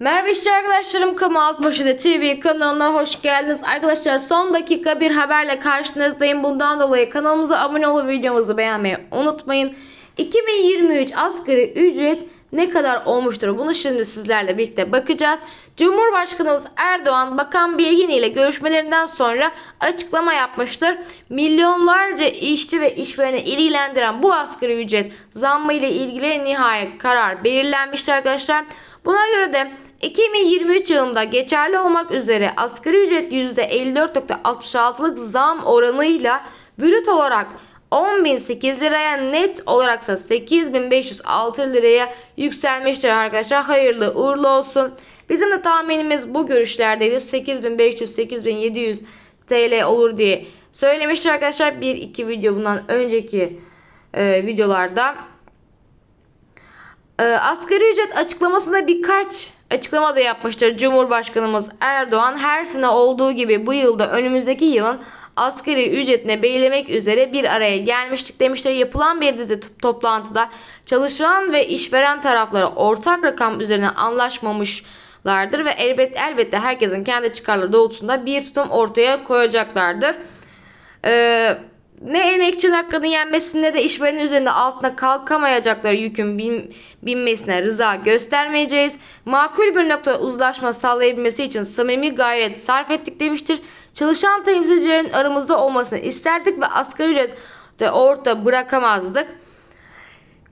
Merhaba işçi arkadaşlarım Kamu Altbaşı'da TV kanalına hoş geldiniz. Arkadaşlar son dakika bir haberle karşınızdayım. Bundan dolayı kanalımıza abone olup videomuzu beğenmeyi unutmayın. 2023 asgari ücret ne kadar olmuştur? Bunu şimdi sizlerle birlikte bakacağız. Cumhurbaşkanımız Erdoğan Bakan Bilgin ile görüşmelerinden sonra açıklama yapmıştır. Milyonlarca işçi ve işvereni ilgilendiren bu asgari ücret zammı ile ilgili nihai karar belirlenmiştir arkadaşlar. Buna göre de 2023 yılında geçerli olmak üzere asgari ücret %54.66'lık zam oranıyla brüt olarak 10.008 liraya net olaraksa 8.506 liraya yükselmiştir arkadaşlar. Hayırlı uğurlu olsun. Bizim de tahminimiz bu görüşlerdeydi. 8.500-8.700 TL olur diye söylemiştir arkadaşlar. Bir iki video bundan önceki e, videolarda. E, asgari ücret açıklamasında birkaç açıklama da yapmıştır Cumhurbaşkanımız Erdoğan. Her sene olduğu gibi bu yılda önümüzdeki yılın asgari ücretine belirlemek üzere bir araya gelmiştik demişler. Yapılan bir dizi toplantıda çalışan ve işveren tarafları ortak rakam üzerine anlaşmamışlardır ve elbette elbette herkesin kendi çıkarları doğrultusunda bir tutum ortaya koyacaklardır. Ee, ne emekçinin hakkını yenmesine de işverenin üzerinde altına kalkamayacakları yükün bin, binmesine rıza göstermeyeceğiz. Makul bir nokta uzlaşma sağlayabilmesi için samimi gayret sarf ettik demiştir. Çalışan temsilcilerin aramızda olmasını isterdik ve asgari ücret de orta bırakamazdık.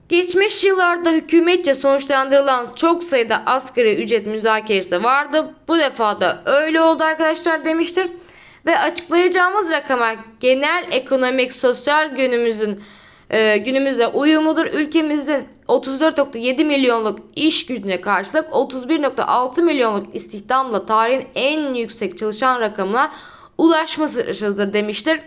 Geçmiş yıllarda hükümetçe sonuçlandırılan çok sayıda asgari ücret müzakeresi vardı. Bu defa da öyle oldu arkadaşlar demiştir ve açıklayacağımız rakama genel ekonomik sosyal günümüzün e, günümüzle uyumludur. Ülkemizin 34.7 milyonluk iş gücüne karşılık 31.6 milyonluk istihdamla tarihin en yüksek çalışan rakamına ulaşmasıdır demiştir.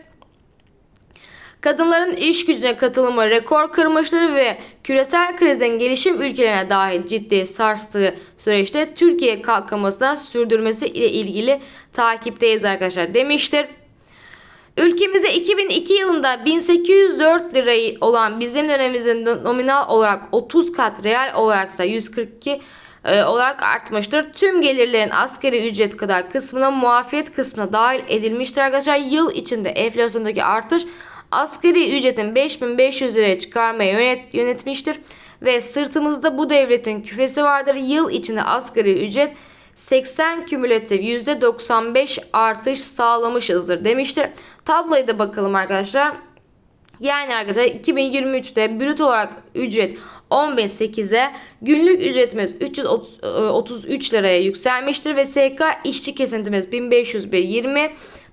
Kadınların iş gücüne katılımı rekor kırmıştır ve küresel krizin gelişim ülkelerine dahil ciddi sarstığı süreçte Türkiye kalkınmasına sürdürmesi ile ilgili takipteyiz arkadaşlar demiştir. Ülkemizde 2002 yılında 1804 lirayı olan bizim dönemimizin nominal olarak 30 kat reel olaraksa 142 e, olarak artmıştır. Tüm gelirlerin asgari ücret kadar kısmına muafiyet kısmına dahil edilmiştir arkadaşlar. Yıl içinde enflasyondaki artış asgari ücretin 5500 liraya çıkarmaya yönet, yönetmiştir ve sırtımızda bu devletin küfesi vardır. Yıl içinde asgari ücret 80 kümülatif %95 artış sağlamışızdır demiştir. Tabloya da bakalım arkadaşlar. Yani arkadaşlar 2023'te brüt olarak ücret 10.008'e günlük ücretimiz 333 liraya yükselmiştir ve SK işçi kesintimiz 1501.20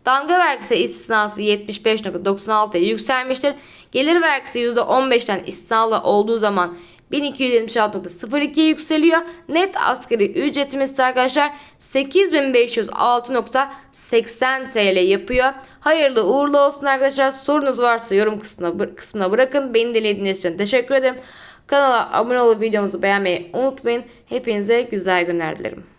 Damga vergisi istisnası 75.96'ya yükselmiştir. Gelir vergisi %15'ten istisnalı olduğu zaman 1276.02'ye yükseliyor. Net asgari ücretimiz arkadaşlar 8506.80 TL yapıyor. Hayırlı uğurlu olsun arkadaşlar. Sorunuz varsa yorum kısmına, kısmına bırakın. Beni dinlediğiniz için teşekkür ederim. Kanala abone olup videomuzu beğenmeyi unutmayın. Hepinize güzel günler dilerim.